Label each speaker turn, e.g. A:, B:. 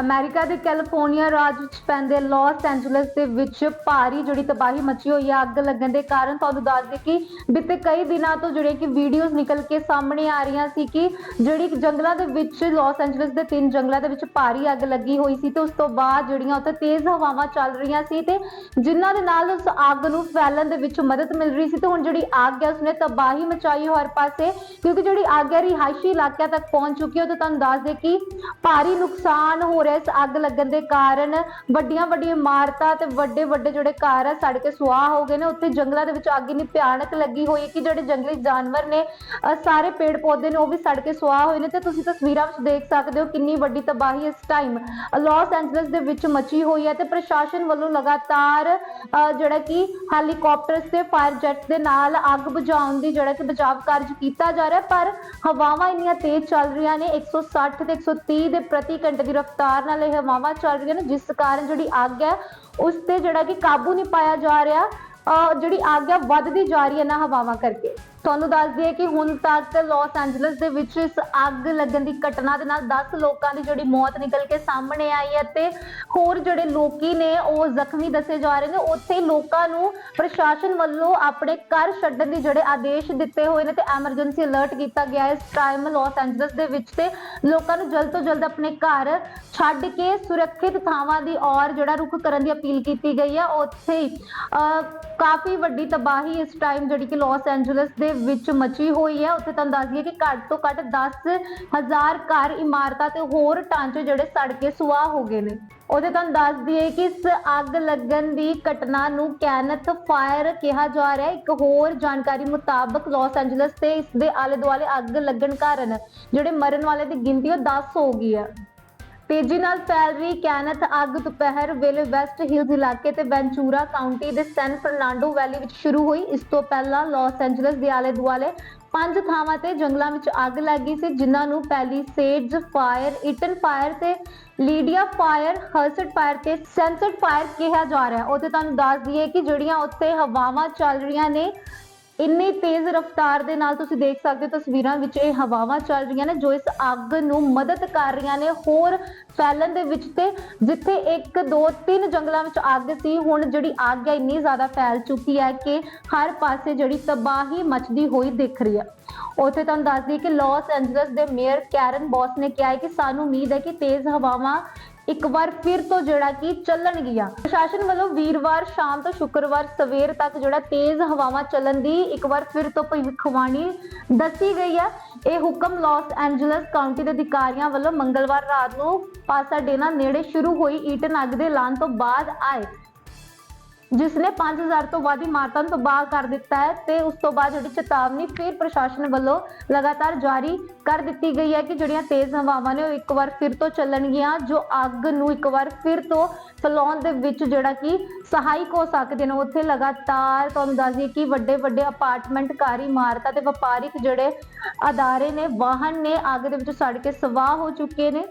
A: America ਦੇ California ਰਾਜ ਵਿੱਚ ਪੈਂਦੇ ਲਾਸ ਐਂਜਲਸ ਦੇ ਵਿੱਚ ਭਾਰੀ ਜਿਹੜੀ ਤਬਾਹੀ ਮਚੀ ਹੋਈ ਹੈ ਅੱਗ ਲੱਗਣ ਦੇ ਕਾਰਨ ਤੁਹਾਨੂੰ ਦੱਸ ਦੇ ਕਿ ਬੀਤੇ ਕਈ ਦਿਨਾਂ ਤੋਂ ਜਿਹੜੇ ਕਿ ਵੀਡੀਓਜ਼ ਨਿਕਲ ਕੇ ਸਾਹਮਣੇ ਆ ਰਹੀਆਂ ਸੀ ਕਿ ਜਿਹੜੀ ਜੰਗਲਾਂ ਦੇ ਵਿੱਚ ਲਾਸ ਐਂਜਲਸ ਦੇ ਤਿੰਨ ਜੰਗਲਾਂ ਦੇ ਵਿੱਚ ਭਾਰੀ ਅੱਗ ਲੱਗੀ ਹੋਈ ਸੀ ਤੇ ਉਸ ਤੋਂ ਬਾਅਦ ਜਿਹੜੀਆਂ ਉੱਥੇ ਤੇਜ਼ ਹਵਾਵਾਂ ਚੱਲ ਰਹੀਆਂ ਸੀ ਤੇ ਜਿਨ੍ਹਾਂ ਦੇ ਨਾਲ ਉਸ ਅੱਗ ਨੂੰ ਫੈਲਣ ਦੇ ਵਿੱਚ ਮਦਦ ਮਿਲ ਰਹੀ ਸੀ ਤੇ ਹੁਣ ਜਿਹੜੀ ਅੱਗ ਹੈ ਉਸਨੇ ਤਬਾਹੀ ਮਚਾਈ ਹਰ ਪਾਸੇ ਕਿਉਂਕਿ ਜਿਹੜੀ ਅੱਗ ਹੈ ਰਿਹਾਇਸ਼ੀ ਇਲਾਕਿਆਂ ਤੱਕ ਪਹੁੰਚ ਚੁੱਕੀ ਹੈ। ਤੇ ਤੁਹਾਨੂੰ ਦੱਸ ਦੇ ਕਿ ਭਾਰੀ ਨੁਕਸਾਨ ਹੋ ਰਿਹਾ ਇਸ ਅੱਗ ਲੱਗਣ ਦੇ ਕਾਰਨ ਵੱਡੀਆਂ ਵੱਡੀਆਂ ਇਮਾਰਤਾਂ ਤੇ ਵੱਡੇ ਵੱਡੇ ਜਿਹੜੇ ਘਰ ਆ, ਸੜ ਕੇ ਸੁਆਹ ਹੋ ਗਏ ਨੇ। ਉੱਥੇ ਜੰਗਲਾਂ ਦੇ ਵਿੱਚ ਅੱਗ ਇੰਨੀ ਭਿਆਨਕ ਲੱਗੀ ਹੋਈ ਹੈ ਕਿ ਜਿਹੜੇ ਜੰਗਲੀ ਜਾਨਵਰ ਨੇ ਸਾਰੇ ਪੇੜ ਪੌਦੇ ਨੇ ਉਹ ਵੀ ਸੜ ਕੇ ਸੁਆਹ ਹੋਏ ਨੇ ਤੇ ਤੁਸੀਂ ਤਸਵੀਰਾਂ ਵਿੱਚ ਦੇਖ ਸਕਦੇ ਹੋ ਕਿੰਨੀ ਵੱਡੀ ਤਬਾਹੀ ਇਸ ਟਾਈਮ ਲਾਸ ਐਂਜਲਸ ਦੇ ਵਿੱਚ ਮਚੀ ਹੋਈ ਹੈ ਤੇ ਪ੍ਰਸ਼ਾਸਨ ਵੱਲੋਂ ਲਗਾਤਾਰ ਜਿਹੜਾ ਕਿ ਹੈਲੀਕਾਪਟਰਸ ਤੇ ਫਾਇਰ ਜੈਟਸ ਦੇ ਨਾਲ ਅੱਗ ਬੁਝਾਉਣ ਦੀ ਜਿਹੜਾ ਕਿ ਬਚਾਵ ਕਾਰਜ ਕੀਤਾ ਜਾ ਰਿਹਾ ਪਰ ਹਵਾਵਾਂ ਇੰਨੀਆਂ ਤੇਜ਼ ਚੱਲ ਰਹੀਆਂ ਨੇ 160 ਤੇ 130 ਦੇ ਪ੍ਰਤੀ ਘੰਟੇ ਦੀ ਰਫ਼ਤਾਰ ਨਾਲ ਇਹ ਹਵਾਵਾਂ ਚੱਲ ਰਹੀਆਂ ਨੇ, ਜਿਸ ਕਾਰਨ ਜਿਹੜੀ ਅੱਗ ਹੈ, ਉਸ ਤੇ ਜਿਹੜਾ ਕਿ ਕਾਬੂ ਨਹੀਂ ਪਾਇਆ ਜਾ ਰਿਹਾ। ਜਿਹੜੀ ਅੱਗ ਹੈ ਵੱਧਦੀ ਜਾ ਰਹੀ ਹੈ ਨਾ ਹਵਾਵਾਂ ਕਰਕੇ। ਤੁਹਾਨੂੰ ਦੱਸ ਦਈਏ ਕਿ ਹੁਣ ਤੱਕ ਲਾਸ ਐਂਜਲਸ ਦੇ ਵਿੱਚ ਇਸ ਅੱਗ ਲੱਗਣ ਦੀ ਘਟਨਾ ਦੇ ਨਾਲ 10 ਲੋਕਾਂ ਦੀ ਜਿਹੜੀ ਮੌਤ ਨਿਕਲ ਕੇ ਸਾਹਮਣੇ ਆਈ ਹੈ ਤੇ ਹੋਰ ਜਿਹੜੇ ਲੋਕੀ ਨੇ ਉਹ ਜ਼ਖਮੀ ਦੱਸੇ ਜਾ ਰਹੇ ਨੇ। ਉੱਥੇ ਲੋਕਾਂ ਨੂੰ ਪ੍ਰਸ਼ਾਸਨ ਵੱਲੋਂ ਆਪਣੇ ਘਰ ਛੱਡਣ ਦੀ ਜਿਹੜੇ ਆਦੇਸ਼ ਦਿੱਤੇ ਹੋਏ ਨੇ ਤੇ ਐਮਰਜੈਂਸੀ ਅਲਰਟ ਕੀਤਾ ਗਿਆ ਹੈ ਇਸ ਟਾਈਮ ਲਾਸ ਐਂਜਲਸ ਦੇ ਵਿੱਚ ਤੇ ਲੋਕਾਂ ਨੂੰ ਜਲਦ ਤੋਂ ਜਲਦ ਆਪਣੇ ਘਰ ਛੱਡ ਕੇ ਸੁਰੱਖਿਅਤ ਥਾਵਾਂ ਦੀ ਔਰ ਜਿਹੜਾ ਰੁਖ ਕਰਨ ਦੀ ਅਪੀਲ ਕੀਤੀ ਗਈ ਹੈ। ਉੱਥੇ ਹੀ, ਕਾਫੀ ਵੱਡੀ ਤਬਾਹੀ ਇਸ ਟਾਈਮ ਜਿਹੜੀ ਕਿ ਲਾਸ ਐਂਜਲਸ ਦੇ ਵਿੱਚ ਮਚੀ ਹੋਈ ਹੈ। ਉੱਥੇ ਤੁਹਾਨੂੰ ਦੱਸ ਦਈਏ ਕਿ ਘੱਟ ਤੋਂ ਘੱਟ 10000 ਘਰ, ਇਮਾਰਤਾਂ ਤੇ ਹੋਰ ਢਾਂਚੇ ਜਿਹੜੇ ਸੜ ਕੇ ਸੁਆਹ ਹੋ ਗਏ ਨੇ। ਉਹਦੇ ਤੁਹਾਨੂੰ ਦੱਸ ਦਈਏ ਕਿ ਇਸ ਅੱਗ ਲੱਗਣ ਦੀ ਘਟਨਾ ਨੂੰ ਕੈਨਥ ਫਾਇਰ ਕਿਹਾ ਜਾ ਰਿਹਾ ਹੈ। ਇੱਕ ਹੋਰ ਜਾਣਕਾਰੀ ਮੁਤਾਬਕ ਲਾਸ ਐਂਜਲਸ ਤੇ ਇਸ ਦੇ ਆਲੇ ਦੁਆਲੇ ਅੱਗ ਲੱਗਣ ਕਾਰਨ ਜਿਹੜੇ ਮਰਨ ਵਾਲੇ ਦੀ ਗਿਣਤੀ ਉਹ 10 ਹੋ ਗਈ ਹੈ। ਤੇਜ਼ੀ ਨਾਲ ਫੈਲ ਰਹੀ ਕੈਨਥ ਅੱਗ ਦੁਪਹਿਰ ਵੇਲੇ ਵੈਸਟ ਹਿਲਜ਼ ਇਲਾਕੇ ਤੇ ਵੈਂਚੂਰਾ ਕਾਉਂਟੀ ਦੇ ਸੈਨ ਫਰਨਾਂਡੋ ਵੈਲੀ ਵਿੱਚ ਸ਼ੁਰੂ ਹੋਈ। ਇਸ ਤੋਂ ਪਹਿਲਾਂ ਲਾਸ ਐਂਜਲਸ ਦੇ ਆਲੇ ਦੁਆਲੇ ਪੰਜ ਥਾਵਾਂ ਤੇ ਜੰਗਲਾਂ ਵਿੱਚ ਅੱਗ ਲੱਗੀ ਸੀ, ਜਿਨ੍ਹਾਂ ਨੂੰ ਪਹਿਲੀ ਪੈਲੀਸੇਡਸ ਫਾਇਰ, ਇਟਨ ਫਾਇਰ ਤੇ ਲੀਡੀਆ ਫਾਇਰ, ਹਰਸਟ ਫਾਇਰ ਤੇ ਸੈਂਸਰਡ ਫਾਇਰ ਕਿਹਾ ਜਾ ਰਿਹਾ ਉੱਥੇ ਤੁਹਾਨੂੰ ਦੱਸ ਦਈਏ ਕਿ ਜਿਹੜੀਆਂ ਉੱਥੇ ਹਵਾਵਾਂ ਚੱਲ ਰਹੀਆਂ ਨੇ ਇੰਨੀ ਤੇਜ਼ ਰਫ਼ਤਾਰ ਦੇ ਨਾਲ ਤੁਸੀਂ ਦੇਖ ਸਕਦੇ ਹੋ ਤਸਵੀਰਾਂ ਵਿੱਚ ਇਹ ਹਵਾਵਾਂ ਚੱਲ ਰਹੀਆਂ ਨੇ ਜੋ ਇਸ ਅੱਗ ਨੂੰ ਮਦਦ ਕਰ ਰਹੀਆਂ ਨੇ। ਹੋਰ ਫੈਲਣ ਦੇ ਵਿੱਚ ਤੇ ਜਿੱਥੇ 1 2 3 ਜੰਗਲਾਂ ਵਿੱਚ ਅੱਗ ਸੀ, ਹੁਣ ਜਿਹੜੀ ਅੱਗ ਹੈ ਇੰਨੀ ਜ਼ਿਆਦਾ ਫੈਲ ਚੁੱਕੀ ਹੈ ਕਿ ਹਰ ਪਾਸੇ ਜਿਹੜੀ ਤਬਾਹੀ ਮਚਦੀ ਹੋਈ ਦਿਖ ਰਹੀ ਹੈ। ਉੱਥੇ ਤੁਹਾਨੂੰ ਦੱਸ ਦਈਏ ਕਿ ਲਾਸ ਐਂਜਲਸ ਦੇ ਮੇਅਰ ਕੈਰਨ ਬੌਸ ਨੇ ਕਿਹਾ ਹੈ ਕਿ ਸਾਨੂੰ ਉਮੀਦ ਹੈ ਕਿ ਤੇਜ਼ ਹਵਾਵਾਂ ਇੱਕ ਵਾਰ ਫਿਰ ਤੋਂ ਜਿਹੜਾ ਕਿ ਚੱਲਣਗੀਆਂ। ਪ੍ਰਸ਼ਾਸਨ ਵੱਲੋਂ ਵੀਰਵਾਰ ਸ਼ਾਮ ਤੋਂ ਸ਼ੁੱਕਰਵਾਰ ਸਵੇਰ ਤੱਕ ਜਿਹੜਾ ਤੇਜ਼ ਹਵਾਵਾਂ ਚੱਲਣ ਦੀ ਇੱਕ ਵਾਰ ਫਿਰ ਤੋਂ ਭਵਿੱਖਬਾਣੀ ਦੱਸੀ ਗਈ ਹੈ ਇਹ ਹੁਕਮ ਲਾਸ ਐਂਜਲਸ ਕਾਉਂਟੀ ਦੇ ਅਧਿਕਾਰੀਆਂ ਵੱਲੋਂ ਮੰਗਲਵਾਰ ਰਾਤ ਨੂੰ ਪਾਸਾਡੇਨਾ ਨੇੜੇ ਸ਼ੁਰੂ ਹੋਈ ਈਟਨ ਅੱਗ ਦੇ ਐਲਾਨ ਤੋਂ ਬਾਅਦ ਆਏ। ਜਿਸ ਨੇ 5000 ਤੋਂ ਵੱਧ ਇਮਾਰਤਾਂ ਨੂੰ ਤਬਾਹ ਕਰ ਦਿੱਤਾ ਹੈ ਤੇ ਉਸ ਤੋਂ ਬਾਅਦ ਜਿਹੜੀ ਚੇਤਾਵਨੀ ਫਿਰ ਪ੍ਰਸ਼ਾਸਨ ਵੱਲੋਂ ਲਗਾਤਾਰ ਜਾਰੀ ਕਰ ਦਿੱਤੀ ਗਈ ਹੈ ਕਿ ਜਿਹੜੀਆਂ ਤੇਜ਼ ਹਵਾਵਾਂ ਨੇ ਉਹ ਇੱਕ ਵਾਰ ਫਿਰ ਤੋਂ ਚੱਲਣਗੀਆਂ, ਜੋ ਅੱਗ ਨੂੰ ਇੱਕ ਵਾਰ ਫਿਰ ਤੋਂ ਫੈਲਾਉਣ ਦੇ ਵਿੱਚ ਜਿਹੜਾ ਕਿ ਸਹਾਇਕ ਹੋ ਸਕਦੇ ਨੇ। ਉੱਥੇ ਲਗਾਤਾਰ ਤੁਹਾਨੂੰ ਦੱਸ ਦਈਏ ਕਿ ਵੱਡੇ ਵੱਡੇ ਅਪਾਰਟਮੈਂਟ ਘਰ, ਇਮਾਰਤਾਂ ਤੇ ਵਪਾਰਿਕ ਜਿਹੜੇ ਅਦਾਰੇ ਨੇ, ਵਾਹਨ ਨੇ ਅੱਗ ਦੇ ਵਿੱਚ ਸੜ ਕੇ ਸਵਾਹ ਹੋ ਚੁੱਕੇ ਨੇ।